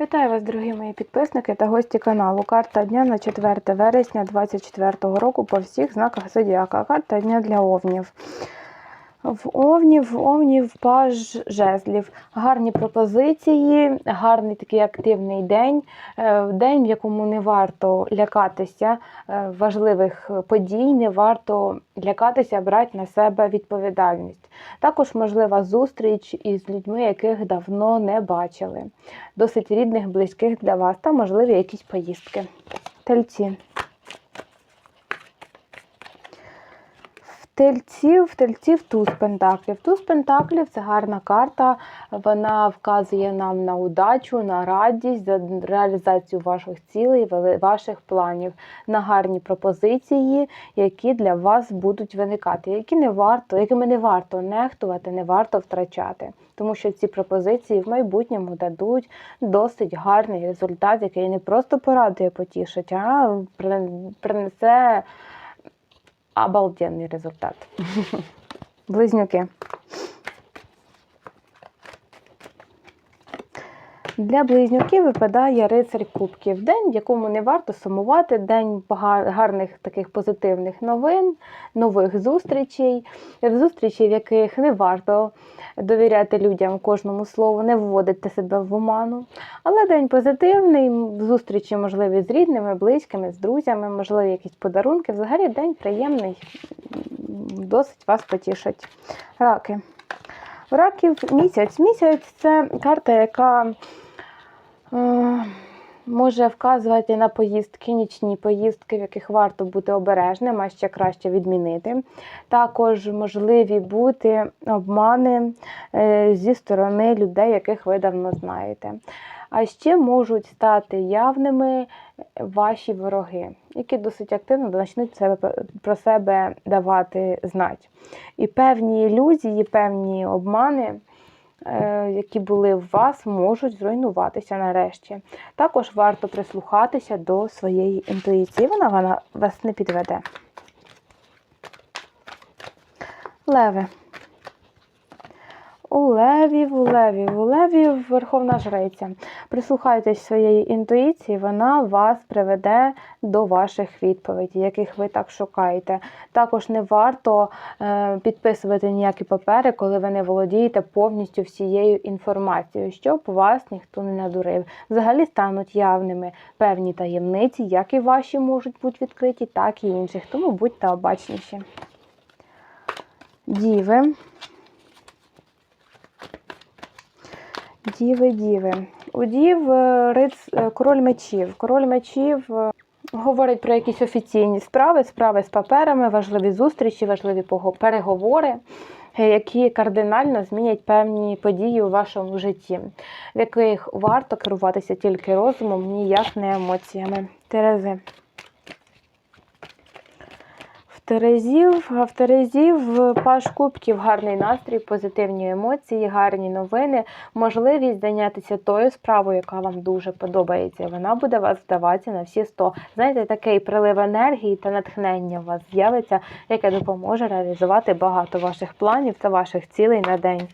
Вітаю вас, дорогі мої підписники та гості каналу. Карта дня на 4 вересня 2024 року по всіх знаках зодіака. Карта дня для овнів. В овнів, овнів, паж жезлів. Гарні пропозиції, гарний такий активний день. Е, День, в якому не варто лякатися е, важливих подій, не варто лякатися, брати на себе відповідальність. Також можлива зустріч із людьми, яких давно не бачили, досить рідних, близьких для вас, та можливі якісь поїздки. Тельці. Тельців, тельців туз пентаклів. Туз пентаклів це гарна карта. Вона вказує нам на удачу, на радість, за реалізацію ваших цілей, ваших планів, на гарні пропозиції, які для вас будуть виникати, які не варто, якими не варто нехтувати, не варто втрачати. Тому що ці пропозиції в майбутньому дадуть досить гарний результат, який не просто порадує, потішить, а принесе обалденний результат. Близнюки. Для близнюків випадає рицарь кубків. День, в якому не варто сумувати, день гарних таких позитивних новин, нових зустрічей, зустрічей, в яких не варто довіряти людям кожному слову, не вводити себе в оману. Але день позитивний, зустрічі можливі з рідними, близькими, з друзями, можливі якісь подарунки. Взагалі день приємний, досить вас потішить. Раки. Раків місяць. Місяць це карта, яка може вказувати на поїздки, нічні поїздки, в яких варто бути обережним, а ще краще відмінити. Також можливі бути обмани е, зі сторони людей, яких ви давно знаєте. А ще можуть стати явними ваші вороги, які досить активно почнуть себе, про себе давати знати. І певні ілюзії, певні обмани, е, які були в вас, можуть зруйнуватися нарешті. Також варто прислухатися до своєї інтуїції. Вона, вона вас не підведе. Леви. У левів, у левів, у левів верховна жриця. Прислухайтесь своєї інтуїції, вона вас приведе до ваших відповідей, яких ви так шукаєте. Також не варто е, підписувати ніякі папери, коли ви не володієте повністю всією інформацією, щоб вас ніхто не надурив. Взагалі стануть явними певні таємниці, як і ваші можуть бути відкриті, так і інших. Тому будьте обачніші. Діви. Діви, діви. У дів е, риц, е, король мечів. Король мечів е, говорить про якісь офіційні справи, справи з паперами, важливі зустрічі, важливі переговори, які кардинально змінять певні події у вашому житті, в яких варто керуватися тільки розумом, ніяк не емоціями. Терези. В Терезів, а в Терезів паш кубків гарний настрій, позитивні емоції, гарні новини, можливість зайнятися тою справою, яка вам дуже подобається. Вона буде вас вдаватися на всі 100. Знаєте, такий прилив енергії та натхнення у вас з'явиться, яке допоможе реалізувати багато ваших планів та ваших цілей на день.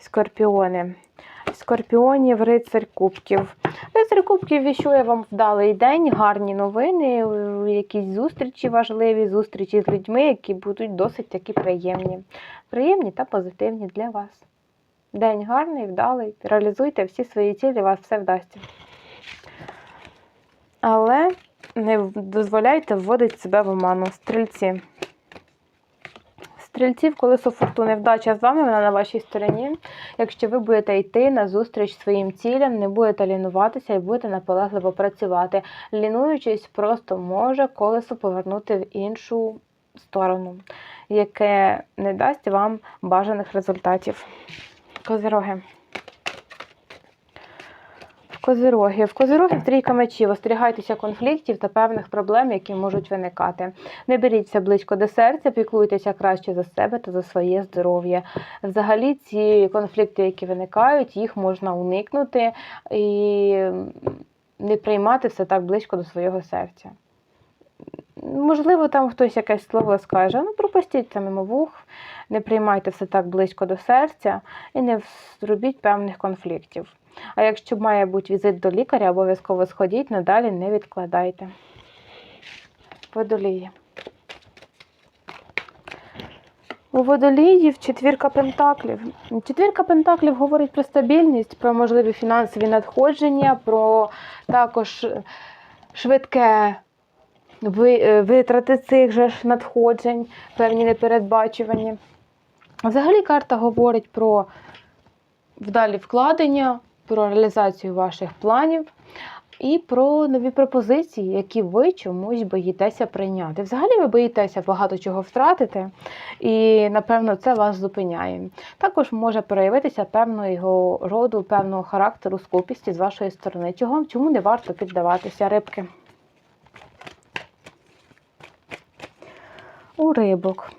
Скорпіони. Скорпіонів, рицарь кубків. Рицарь кубків віщує вам вдалий день, гарні новини, е, якісь зустрічі важливі, зустрічі з людьми, які будуть досить такі приємні. Приємні та позитивні для вас. День гарний, вдалий. Реалізуйте всі свої цілі, вас все вдасться. Але не дозволяйте вводити себе в оману. Стрільці. Стрільців, колесо фортуни, вдача з вами, вона на вашій стороні. Якщо ви будете йти на зустріч своїм цілям, не будете лінуватися і будете наполегливо працювати. Лінуючись, просто може колесо повернути в іншу сторону, яке не дасть вам бажаних результатів. Козироги. Козироги. В Козироги трійка мечів. Остерігайтеся конфліктів та певних проблем, які можуть виникати. Не беріться близько до серця, піклуйтеся краще за себе та за своє здоров'я. Взагалі, ці конфлікти, які виникають, їх можна уникнути і не приймати все так близько до свого серця. Можливо, там хтось якесь слово скаже, ну пропустіть це мимо вух, не приймайте все так близько до серця і не робіть певних конфліктів. А якщо має бути візит до лікаря, обов'язково сходіть, надалі не відкладайте. Водолії. У водоліїв четвірка пентаклів. Четвірка пентаклів говорить про стабільність, про можливі фінансові надходження, про також швидке е, витрати цих же надходжень, певні непередбачувані. Взагалі карта говорить про вдалі вкладення, про реалізацію ваших планів і про нові пропозиції, які ви чомусь боїтеся прийняти. Взагалі ви боїтеся багато чого втратити, і напевно це вас зупиняє. Також може проявитися певного роду, певного характеру скупісті з вашої сторони. Чого, чому не варто піддаватися рибки? У рибок.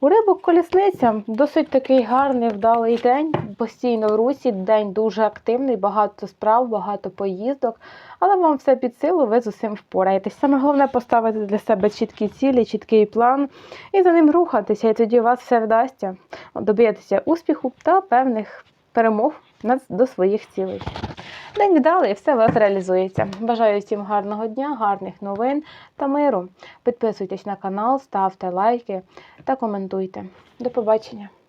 У рибок колісниця досить такий гарний, вдалий день, постійно в русі, день дуже активний, багато справ, багато поїздок, але вам все під силу, ви з усім впораєтесь. Саме головне поставити для себе чіткі цілі, чіткий план і за ним рухатися, і тоді у вас все вдасться добитися успіху та певних перемог до своїх цілей. День вдалий, все у вас реалізується. Бажаю всім гарного дня, гарних новин та миру. Підписуйтесь на канал, ставте лайки та коментуйте. До побачення!